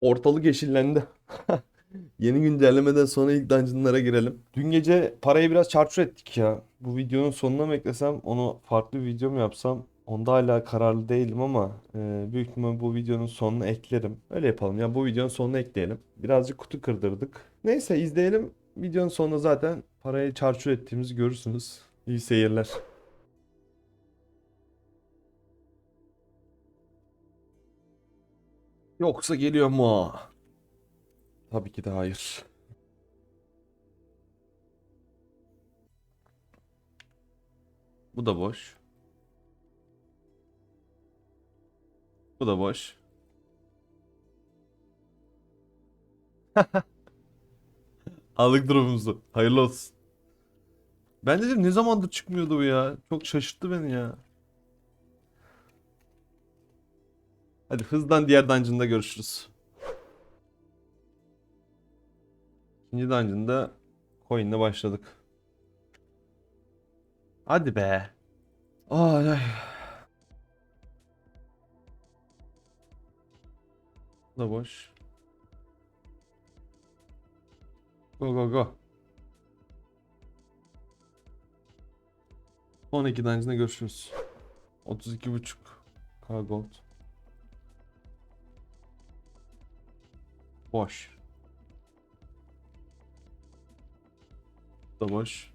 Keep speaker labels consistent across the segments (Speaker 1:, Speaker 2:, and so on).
Speaker 1: Ortalık yeşillendi. Yeni güncellemeden sonra ilk dungeonlara girelim. Dün gece parayı biraz çarçur ettik ya. Bu videonun sonuna mı eklesem, onu farklı bir video mu yapsam? Onda hala kararlı değilim ama e, büyük ihtimal bu videonun sonuna eklerim. Öyle yapalım ya bu videonun sonuna ekleyelim. Birazcık kutu kırdırdık. Neyse izleyelim. Videonun sonunda zaten parayı çarçur ettiğimizi görürsünüz. İyi seyirler. Yoksa geliyor mu? Tabii ki de hayır. Bu da boş. Bu da boş. Aldık durumumuzu. Hayırlı olsun. Ben dedim ne zamandır çıkmıyordu bu ya. Çok şaşırttı beni ya. Hadi hızdan diğer dungeon'da görüşürüz. İkinci dungeon'da coin'le başladık. Hadi be. Ay ay. Da boş. Go go go. Son iki dungeon'da görüşürüz. 32.5 K gold. Boş. Da boş.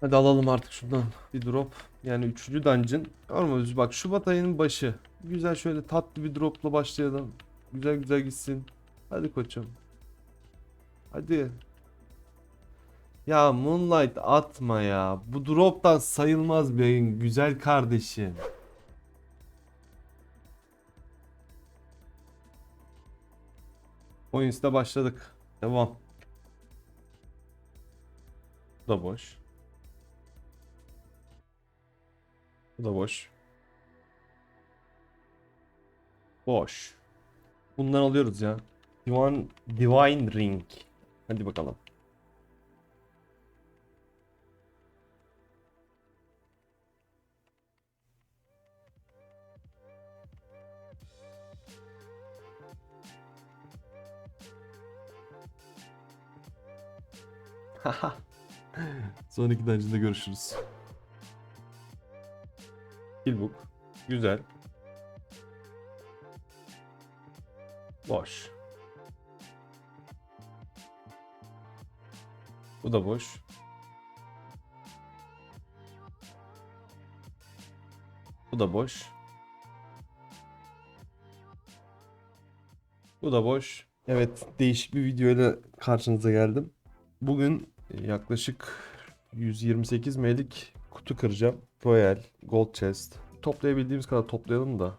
Speaker 1: Hadi alalım artık şuradan bir drop. Yani üçüncü dungeon. Görmüyoruz bak Şubat ayının başı. Güzel şöyle tatlı bir dropla başlayalım. Güzel güzel gitsin. Hadi koçum. Hadi. Ya Moonlight atma ya. Bu droptan sayılmaz bir güzel kardeşim. Coins'te başladık. Devam. Bu da boş. Bu da boş. Boş. Bundan alıyoruz ya. Divine, Divine Ring. Hadi bakalım. Sonraki dungeon'da görüşürüz. Steelbook. Güzel. Boş. Bu da boş. Bu da boş. Bu da boş. Evet, değişik bir videoyla karşınıza geldim. Bugün yaklaşık 128 M'lik kutu kıracağım. Royal, Gold Chest. Toplayabildiğimiz kadar toplayalım da.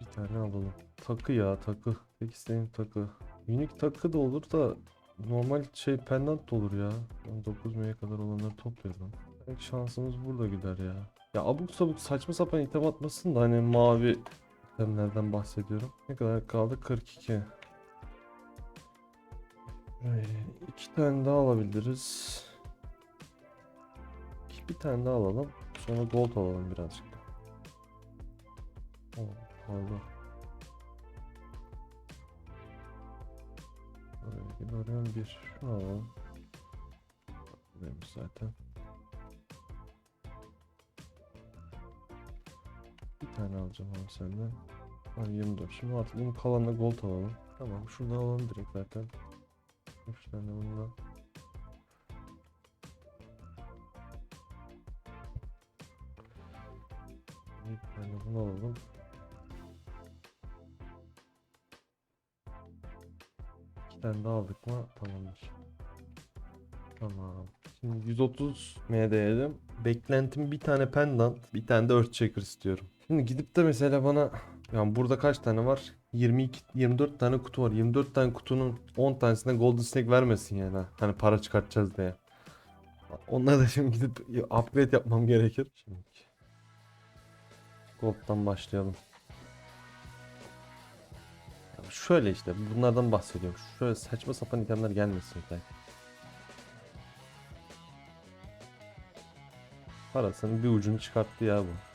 Speaker 1: Bir tane alalım. Takı ya takı. Tek isteğim takı. Unique takı da olur da normal şey pendant da olur ya. 9 M'ye kadar olanları toplayalım. Belki şansımız burada gider ya. Ya abuk sabuk saçma sapan item atmasın da hani mavi itemlerden bahsediyorum. Ne kadar kaldı? 42. Ay, iki tane daha alabiliriz. Bir tane daha alalım. Sonra gold alalım birazcık. Oh, pardon. Gidiyorum bir. Şunu alalım. Buradaymış zaten. Bir tane alacağım abi senden. Abi 24. Şimdi artık bunun kalanına gold alalım. Tamam şuradan alalım direkt zaten. 3 tane bundan. Bir tane bunu alalım. İki tane daha aldık mı? Tamamdır. Tamam. Şimdi 130 MD'yedim. Beklentim bir tane pendant, bir tane de Earthshaker istiyorum. Şimdi gidip de mesela bana yani burada kaç tane var? 22 24 tane kutu var. 24 tane kutunun 10 tanesine Golden Snake vermesin yani. ha. Hani para çıkartacağız diye. Onlar da şimdi gidip upgrade yapmam gerekir. Şimdi Gold'dan başlayalım. Ya şöyle işte bunlardan bahsediyorum. Şöyle saçma sapan itemler gelmesin yeter. Parasının bir ucunu çıkarttı ya bu.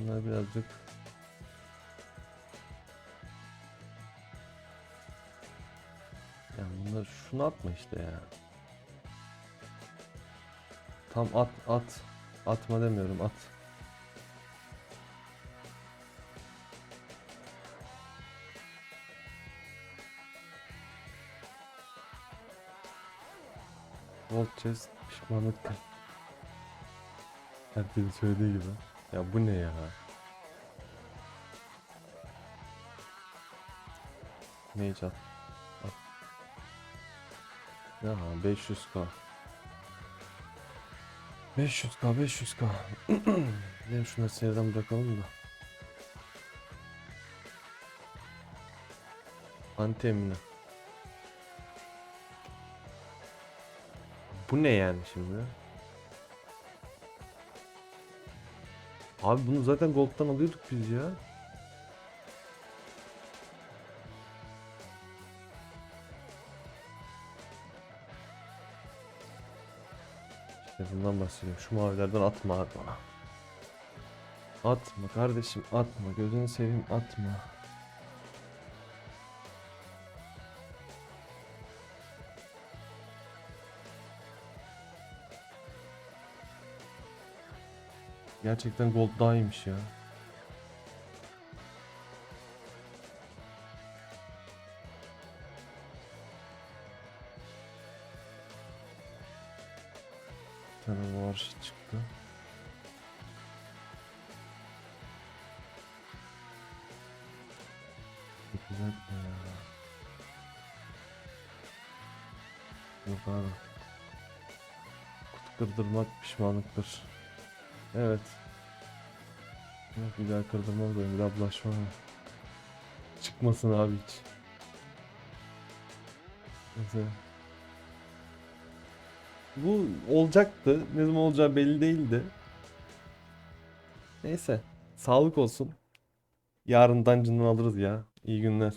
Speaker 1: Bunlar birazcık Ya bunlar şunu atma işte ya. Tam at at. Atma demiyorum at. Gold chest pişmanlıktır. Herkesin söylediği gibi. Ya bu ne ya? Mage at. at. Ya 500k. 500k 500k. Gidelim şunları sinirden bırakalım da. Anti emine. Bu ne yani şimdi? Abi bunu zaten Gold'dan alıyorduk biz ya. İşte bundan bahsediyorum. Şu mavilerden atma abi bana. Atma kardeşim atma. Gözünü seveyim atma. Gerçekten gold daha iyiymiş ya. Bir tane var çıktı. Çok güzel ya. Yok abi. Kutu kırdırmak pişmanlıktır. Evet. Bir daha kırdırmam da bir daha bulaşmam. Çıkmasın abi hiç. Neyse. Bu olacaktı. Ne zaman olacağı belli değildi. Neyse. Sağlık olsun. Yarın dungeon'dan alırız ya. İyi günler.